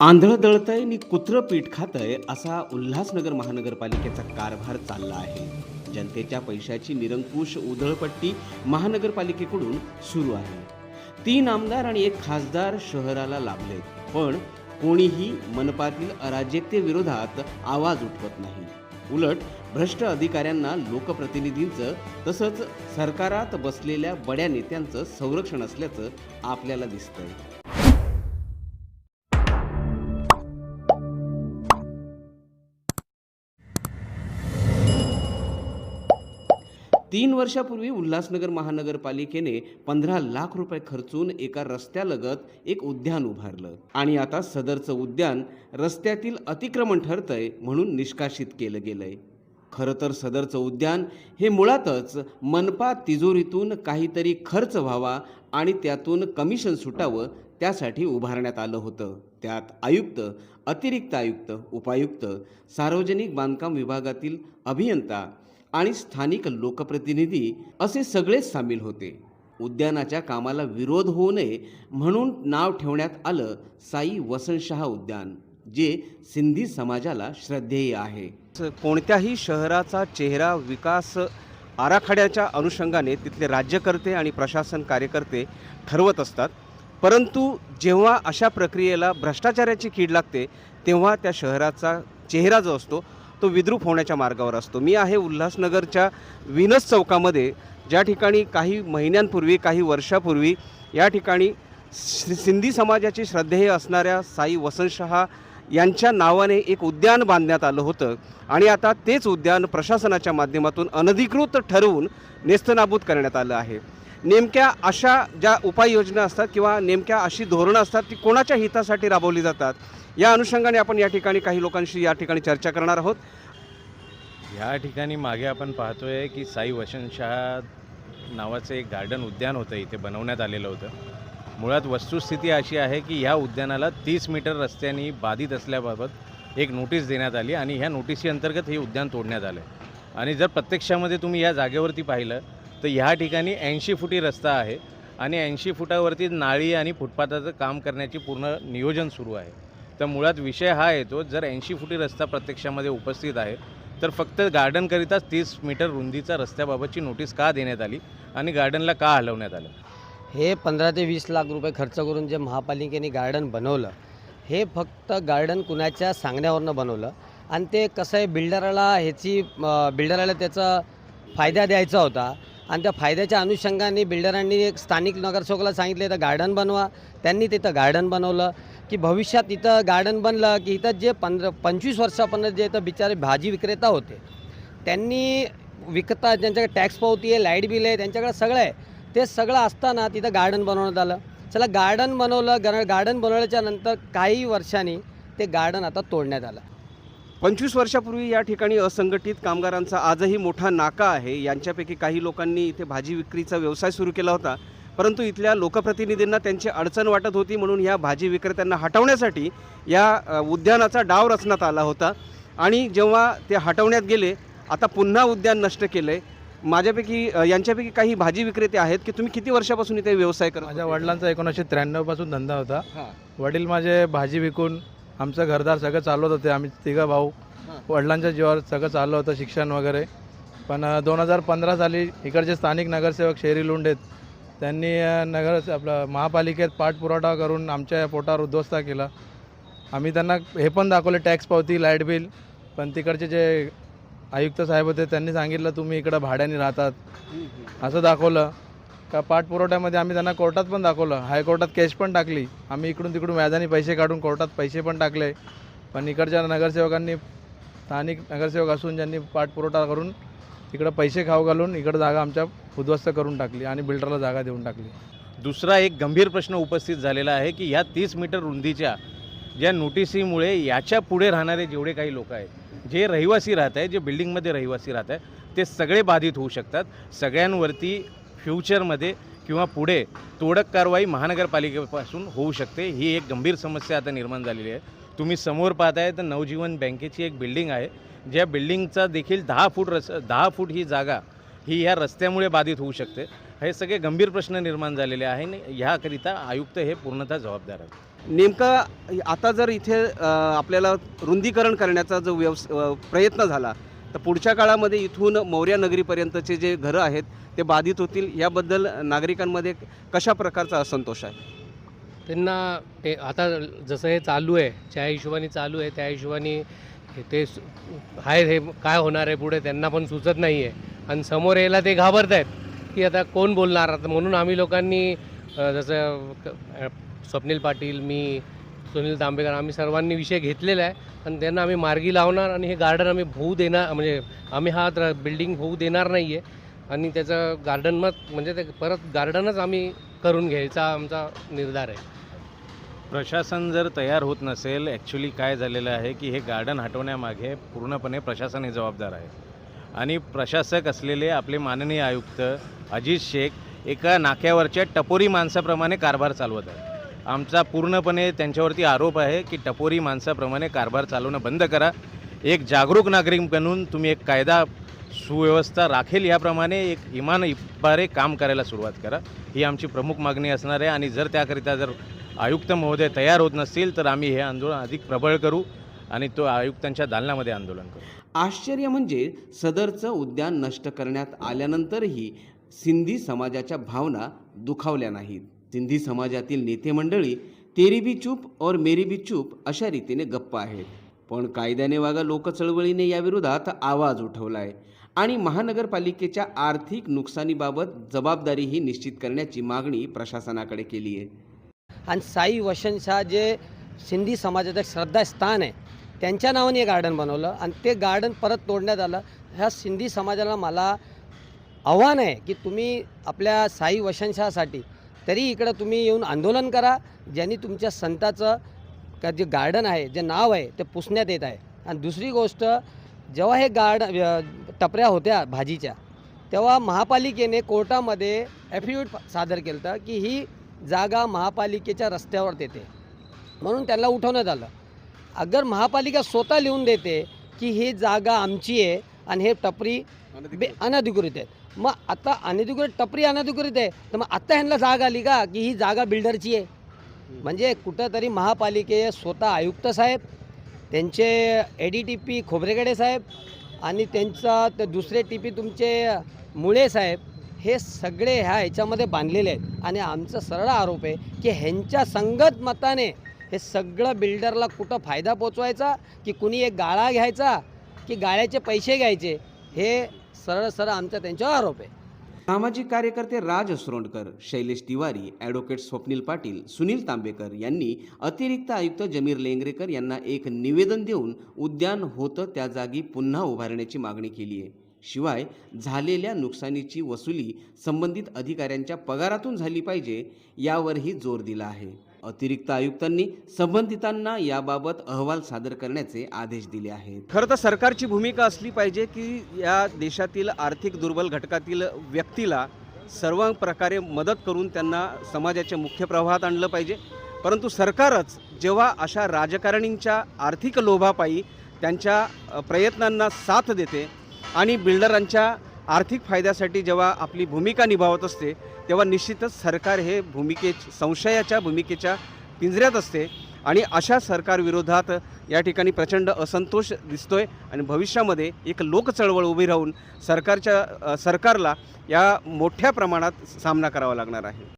आंधळं दळतंय आणि कुत्रं पीठ खातंय असा उल्हासनगर महानगरपालिकेचा कारभार चालला आहे. जनतेच्या पैशाची निरंकुश उधळपट्टी महानगरपालिकेकडून सुरू आहे. तीन आमदार आणि एक खासदार शहराला लाभले पण कोणीही मनपातील अराजकतेविरोधात आवाज उठवत नाही. उलट भ्रष्ट अधिकाऱ्यांना लोकप्रतिनिधींचं तसंच सरकारात बसलेल्या बड्या नेत्यांचं संरक्षण असल्याचं आपल्याला दिसतंय. तीन वर्षापूर्वी उल्हासनगर महानगरपालिकेने पंधरा लाख रुपये खर्चून एका रस्त्यालगत एक उद्यान उभारलं. आणि आता सदरचं उद्यान रस्त्यातील अतिक्रमण ठरतंय म्हणून निष्कासित केलं गेलंय. खरं तर सदरचं उद्यान हे मुळातच मनपा तिजोरीतून काहीतरी खर्च व्हावा आणि त्यातून कमिशन सुटावं त्यासाठी उभारण्यात आलं होतं. त्यात आयुक्त अतिरिक्त आयुक्त उपायुक्त सार्वजनिक बांधकाम विभागातील अभियंता आणि स्थानिक लोकप्रतिनिधी असे सगळेच सामील होते. उद्यानाच्या कामाला विरोध होऊ नये म्हणून नाव ठेवण्यात आलं साई वसंतशहा उद्यान जे सिंधी समाजाला श्रद्धेय आहे. कोणत्याही शहराचा चेहरा विकास आराखड्याच्या अनुषंगाने तिथले राज्यकर्ते आणि प्रशासन कार्यकर्ते ठरवत असतात. परंतु जेव्हा अशा प्रक्रियेला भ्रष्टाचाराची कीड लागते तेव्हा त्या शहराचा चेहरा जो असतो तो विद्रूप होण्याच्या मार्गावर असतो. मी आहे उल्हासनगरच्या विनस चौकामध्ये. ज्या ठिकाणी काही महिन्यांपूर्वी काही वर्षापूर्वी या ठिकाणी सिंधी समाजाची श्रद्धेय असणाऱ्या साई वसंतशहा यांच्या नावाने एक उद्यान बांधण्यात आलं होतं. आणि आता तेच उद्यान प्रशासनाच्या माध्यमातून अनधिकृत ठरवून नेस्तनाबूत करण्यात आलं आहे. नेमक्या अशा ज्या उपाययोजना असतात किंवा नेमक्या अशी धोरणं असतात ती कोणाच्या हितासाठी राबवली जातात या अनुषंगाने आपण या ठिकाणी काही लोकांशी या ठिकाणी चर्चा करणार आहोत. या ठिकाणी मागे आपण पाहतोय की साई वसंतशहा नावाचं एक गार्डन उद्यान होतं इथे बनवण्यात आलेलं होतं. मुळात वस्तुस्थिती अशी आहे की ह्या उद्यानाला तीस मीटर रस्त्यांनी बाधित असल्याबाबत एक नोटीस देण्यात आली आणि ह्या नोटीसी अंतर्गत हे उद्यान तोडण्यात आलं आणि जर प्रत्यक्षामध्ये तुम्ही या जागेवरती पाहिलं तर ह्या ठिकाणी ऐंशी फुटी रस्ता आहे आणि ऐंशी फुटावरती नाळी आणि फुटपाथाचं काम करण्याची पूर्ण नियोजन सुरू आहे. तर मुळात विषय हा येतो जर ऐंशी फुटी रस्ता प्रत्यक्षामध्ये उपस्थित आहे तर फक्त गार्डनकरिताच तीस मीटर रुंदीचा रस्त्याबाबतची नोटीस का देण्यात आली आणि गार्डनला का हलवण्यात आलं? हे पंधरा ते वीस लाख रुपये खर्च करून जे महापालिकेने गार्डन बनवलं हे फक्त गार्डन कुणाच्या सांगण्यावरनं बनवलं आणि ते कसं आहे बिल्डरला ह्याची बिल्डराला बिल्डरला त्याचा फायदा द्यायचा होता आणि त्या फायद्याच्या अनुषंगाने बिल्डरांनी एक स्थानिक नगरसेवकाला सांगितलं इथं गार्डन बनवा. त्यांनी तिथं गार्डन बनवलं की भविष्यात इथं गार्डन बनलं की इथं जे पंधरा पंचवीस वर्षापर्यंत जे इथं बिचारे भाजी विक्रेता होते त्यांनी विकता ज्यांच्याकडे टॅक्स पावती आहे लाइट बिल आहे त्यांच्याकडे सगळं आहे ते सगळं असताना तिथं गार्डन बनवण्यात आलं. चला गार्डन बनवलं गर गार्डन बनवल्याच्या नंतर काही वर्षांनी ते गार्डन आता तोडण्यात आलं. पंचवीस वर्षापूर्वी या ठिकाणी असंघटित कामगारांचा आजही मोठा नाका आहे. यांच्यापैकी काही लोकांनी इथे भाजी विक्रीचा व्यवसाय सुरू केला होता. परंतु इथल्या लोकप्रतिनिधींना त्यांची अडचण वाटत होती म्हणून या भाजी विक्रेत्यांना हटवण्यासाठी या उद्यानाचा डाव रचण्यात आला होता. आणि जेव्हा ते हटवण्यात गेले आता पुन्हा उद्यान नष्ट केलं. आहे माझ्यापैकी यांच्यापैकी काही भाजी विक्रेते आहेत की तुम्ही किती वर्षापासून इथे व्यवसाय करत माझ्या? वडिलांचा एकोणीसशे त्र्याण्णवपासून धंदा होता. वडील माझे भाजी विकून आमचं घरदार सगळं चालवत होते. आम्ही तिघं भाऊ. वडिलांच्या जीवावर सगळं चाललं होतं शिक्षण वगैरे. पण दोन हजार पंधरा साली इकडचे स्थानिक नगरसेवक शेरी लोंडेत त्यांनी नगर आपलं महापालिकेत पाठपुरवठा करून आमच्या पोटावर उद्ध्वस्त केला. आम्ही त्यांना हे पण दाखवले टॅक्स पावती लाइट बिल. पण तिकडचे जे आयुक्त साहेब होते त्यांनी सांगितलं तुम्ही इकडं भाड्याने राहतात. असं दाखवलं. का पाठपुरवठ्यामध्ये आम्ही त्यांना कोर्टात पण दाखवलं. हायकोर्टात केस पण टाकली. आम्ही इकडून तिकडून व्याजाने पैसे काढून कोर्टात पैसे पण टाकले. पण इकडच्या नगरसेवकांनी स्थानिक नगरसेवक असून ज्यांनी पाठपुरवठा करून इकडं पैसे खाऊ घालून इकडं जागा आमच्या उद्ध्वस्त करून टाकली आणि बिल्डरला जागा देऊन टाकली. दुसरा एक गंभीर प्रश्न उपस्थित झालेला आहे की ह्या तीस मीटर रुंदीच्या ज्या नोटिसीमुळे याच्यापुढे राहणारे जेवढे काही लोक आहेत जे रहिवासी राहत आहे जे बिल्डिंगमध्ये रहिवासी राहत आहे ते सगळे बाधित होऊ शकतात. सगळ्यांवरती फ्युचरमध्ये किंवा पुढे तोडक कारवाई महानगरपालिकेपासून होऊ शकते ही एक गंभीर समस्या आता निर्माण झालेली आहे. तुम्ही समोर पाहताय तर नवजीवन बँकेची एक बिल्डिंग आहे ज्या बिल्डिंगचा देखील दहा फूट रस दहा फूट ही जागा ही ह्या रस्त्यामुळे बाधित होऊ शकते. हे सगळे गंभीर प्रश्न निर्माण झालेले आहे आणि ह्याकरिता आयुक्त हे पूर्णतः जबाबदार आहेत. नेमका आता जर इथे आपल्याला रुंदीकरण करण्याचा जो व्यवस प्रयत्न झाला तर पुढच्या काळामध्ये इथून मौर्या नगरीपर्यंतचे जे घरं आहेत ते बाधित होतील. याबद्दल नागरिकांमध्ये कशा प्रकारचा असंतोष आहे? त्यांना ते आता जसं हे चालू आहे ज्या हिशोबाने चालू आहे त्या हिशोबाने ते सु- आहे हे काय होणार आहे पुढे त्यांना पण सुचत नाही आहे. आणि समोर यायला ते घाबरत आहेत की आता कोण बोलणार? आता म्हणून आम्ही लोकांनी जसं क- स्वप्नील पाटील मी सुनील तांबेकर आम्ही सर्वांनी विषय घेतलेला आहे आणि त्यांना आम्ही मार्गी लावणार आणि हे गार्डन आम्ही होऊ देणार म्हणजे आम्ही हा बिल्डिंग होऊ देणार नाही आहे आणि त्याचं गार्डन मग म्हणजे ते परत गार्डनच आम्ही करून घ्यायचा आमचा निर्धार आहे. प्रशासन जर तयार होत नसेल ॲक्च्युली काय झालेलं आहे की हे गार्डन हटवण्यामागे पूर्णपणे प्रशासन हे जबाबदार आहे. आणि प्रशासक असलेले आपले माननीय आयुक्त अजित शेख एका नाक्यावरच्या टपोरी माणसाप्रमाणे कारभार चालवत आहे आमचा पूर्णपणे त्यांच्यावरती आरोप आहे की टपोरी माणसाप्रमाणे कारभार चालवणं बंद करा. एक जागरूक नागरिक बनून तुम्ही एक कायदा सुव्यवस्था राखेल याप्रमाणे एक इमान इबारे काम करायला सुरुवात करा. ही आमची प्रमुख मागणी असणार आहे आणि जर त्याकरिता जर आयुक्त महोदय तयार होत नसतील तर आम्ही हे आंदोलन अधिक प्रबळ करू आणि तो आयुक्तांच्या दालनामध्ये आंदोलन करू. आश्चर्य म्हणजे सदरचं उद्यान नष्ट करण्यात आल्यानंतरही सिंधी समाजाच्या भावना दुखावल्या नाहीत. सिंधी समाजातील नेते मंडळी तेरी बी चूप और मेरी बी चूप अशा रीतीने गप्प आहेत. पण कायद्याने वागा लोक चळवळीने याविरोधात आवाज उठवला आहे आणि महानगरपालिकेच्या आर्थिक नुकसानीबाबत जबाबदारीही निश्चित करण्याची मागणी प्रशासनाकडे केली आहे. आणि साई वसंतशाह जे सिंधी समाजाचं एक श्रद्धास्थान आहे त्यांच्या नावाने हे गार्डन बनवलं आणि ते गार्डन परत तोडण्यात आलं. ह्या सिंधी समाजाला मला आव्हान आहे की तुम्ही आपल्या साई वसंतशाहसाठी तरी इकडं तुम्ही येऊन आंदोलन करा ज्यांनी तुमच्या संताचं का जे गार्डन आहे जे नाव आहे ते पुसण्यात येत आहे. आणि दुसरी गोष्ट जेव्हा हे गार्ड टपऱ्या होत्या भाजीच्या तेव्हा महापालिकेने कोर्टामध्ये ॲफिडेविट सादर केलं होतं की ही जागा महापालिकेच्या रस्त्यावर येते म्हणून त्यांना उठवण्यात आलं. अगर महापालिका स्वतः लिहून देते की ही जागा आमची आहे आणि हे टपरी बे अनधिकृत आहे मग आता अनधिकृत टपरी अनधिकृत आहे. तर मग आत्ता ह्यांना जाग आली का की ही जागा बिल्डरची आहे? म्हणजे कुठंतरी महापालिके स्वतः आयुक्त साहेब त्यांचे A D T P Khobragade साहेब आणि त्यांचा ते दुसरे टी पी तुमचे मुळे साहेब हे सगळे ह्या ह्याच्यामध्ये बांधलेले आहेत. आणि आमचा सरळ आरोप आहे की ह्यांच्या संगत मताने हे सगळं बिल्डरला कुठं फायदा पोचवायचा की कुणी एक गाळा घ्यायचा की गाळ्याचे पैसे घ्यायचे हे सरळ सरळ आमचा त्यांच्यावर आरोप आहे. सामाजिक कार्यकर्ते राज असरोंडकर शैलेश तिवारी ॲडव्होकेट स्वप्नील पाटील सुनील तांबेकर यांनी अतिरिक्त आयुक्त जमीर लेंगरेकर यांना एक निवेदन देऊन उद्यान होतं त्या जागी पुन्हा उभारण्याची मागणी केली आहे. शिवाय झालेल्या नुकसानीची वसुली संबंधित अधिकाऱ्यांच्या पगारातून झाली पाहिजे यावरही जोर दिला आहे. अतिरिक्त आयुक्तांनी संबंधितांना याबाबत अहवाल सादर करण्याचे आदेश दिले आहेत. खरं तर सरकारची भूमिका असली पाहिजे की या देशातील आर्थिक दुर्बल घटकातील व्यक्तीला सर्व प्रकारे मदत करून त्यांना समाजाच्या मुख्य प्रवाहात आणलं पाहिजे. परंतु सरकारच जेव्हा अशा राजकारणींच्या आर्थिक लोभापायी त्यांच्या प्रयत्नांना साथ देते आणि बिल्डरांच्या आर्थिक फायद्यासाठी जेव्हा आपली भूमिका निभावत असते तेव्हा निश्चितच सरकार हे भूमिके संशयाच्या भूमिकेच्या पिंजऱ्यात असते आणि अशा सरकारविरोधात या ठिकाणी प्रचंड असंतोष दिसतोय आणि भविष्यामध्ये एक लोकचळवळ उभी राहून सरकारच्या सरकारला या मोठ्या प्रमाणात सामना करावा लागणार आहे.